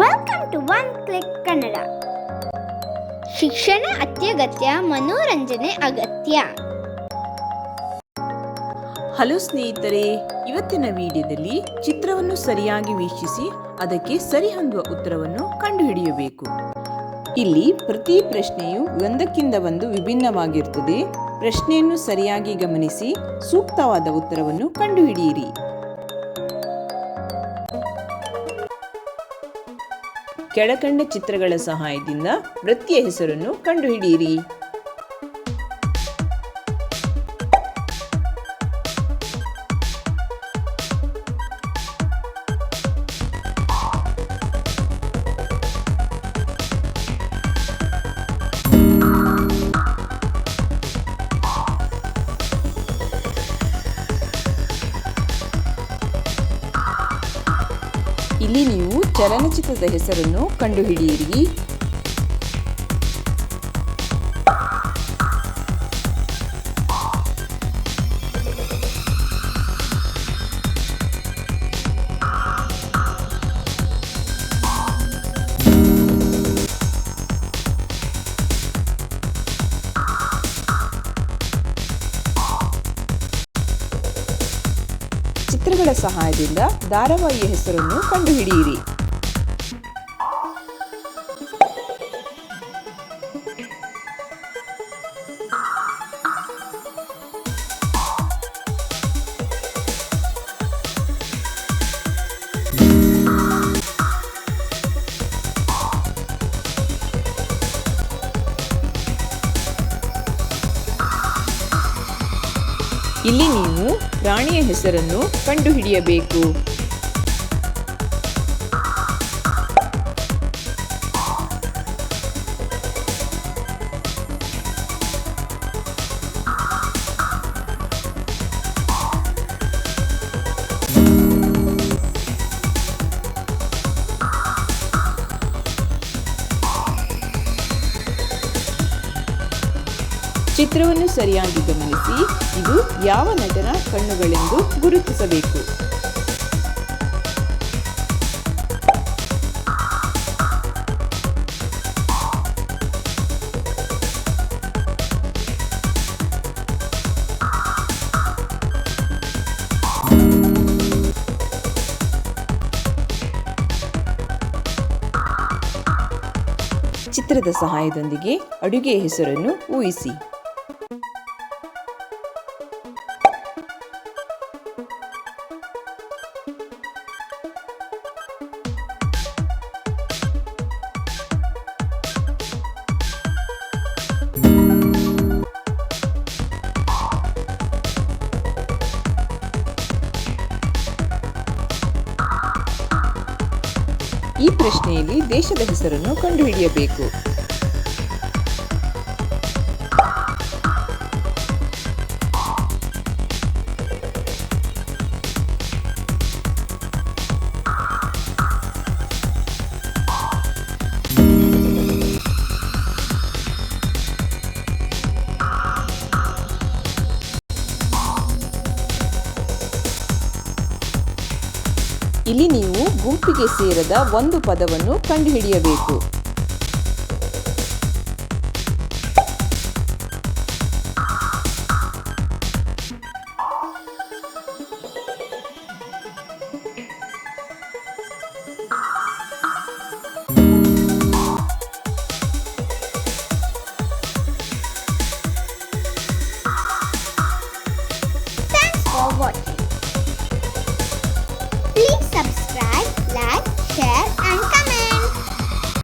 Welcome to one click Kannada ಶಿಕ್ಷಣ ಅತ್ಯಗತ್ಯ, ಮನೋರಂಜನೆ ಅಗತ್ಯ. ಹಲೋ ಸ್ನೇಹಿತರೆ, ಇವತ್ತಿನ ವಿಡಿಯೋದಲ್ಲಿ ಚಿತ್ರವನ್ನು ಸರಿಯಾಗಿ ವೀಕ್ಷಿಸಿ, ಅದಕ್ಕೆ ಸರಿಹೊಂದುವ ಉತ್ತರವನ್ನು ಕಂಡುಹಿಡಿಯಬೇಕು. ಇಲ್ಲಿ ಪ್ರತಿ ಪ್ರಶ್ನೆಯು ಒಂದಕ್ಕಿಂತ ಒಂದು ವಿಭಿನ್ನವಾಗಿರುತ್ತದೆ. ಪ್ರಶ್ನೆಯನ್ನು ಸರಿಯಾಗಿ ಗಮನಿಸಿ, ಸೂಕ್ತವಾದ ಉತ್ತರವನ್ನು ಕಂಡುಹಿಡಿಯಿರಿ. ಕೆಳಕಂಡ ಚಿತ್ರಗಳ ಸಹಾಯದಿಂದ ವೃತ್ತಿಯ ಹೆಸರನ್ನು ಕಂಡುಹಿಡಿಯಿರಿ. ಇಲ್ಲಿ ನೀವು ಚಲನಚಿತ್ರದ ಹೆಸರನ್ನು ಕಂಡುಹಿಡಿಯಿರಿ. ಚಿತ್ರಗಳ ಸಹಾಯದಿಂದ ಧಾರಾವಾಹಿಯ ಹೆಸರನ್ನು ಕಂಡುಹಿಡಿಯಿರಿ. ಇಲ್ಲಿ ನೀವು ರಾಣಿಯ ಹೆಸರನ್ನು ಕಂಡುಹಿಡಿಯಬೇಕು. ಚಿತ್ರವನ್ನು ಸರಿಯಾಗಿ ಗಮನಿಸಿ ಇದು ಯಾವ ನಟನ ಕಣ್ಣುಗಳೆಂದು ಗುರುತಿಸಬೇಕು. ಚಿತ್ರದ ಸಹಾಯದೊಂದಿಗೆ ಅಡುಗೆ ಹೆಸರನ್ನು ಊಹಿಸಿ. ಈ ಪ್ರಶ್ನೆಯಲ್ಲಿ ದೇಶದ ಹೆಸರನ್ನು ಕಂಡುಹಿಡಿಯಬೇಕು. ಇಲ್ಲಿ ನೀವು ಗುಂಪಿಗೆ ಸೇರದ ಒಂದು ಪದವನ್ನು ಕಂಡುಹಿಡಿಯಬೇಕು Thanks for watching.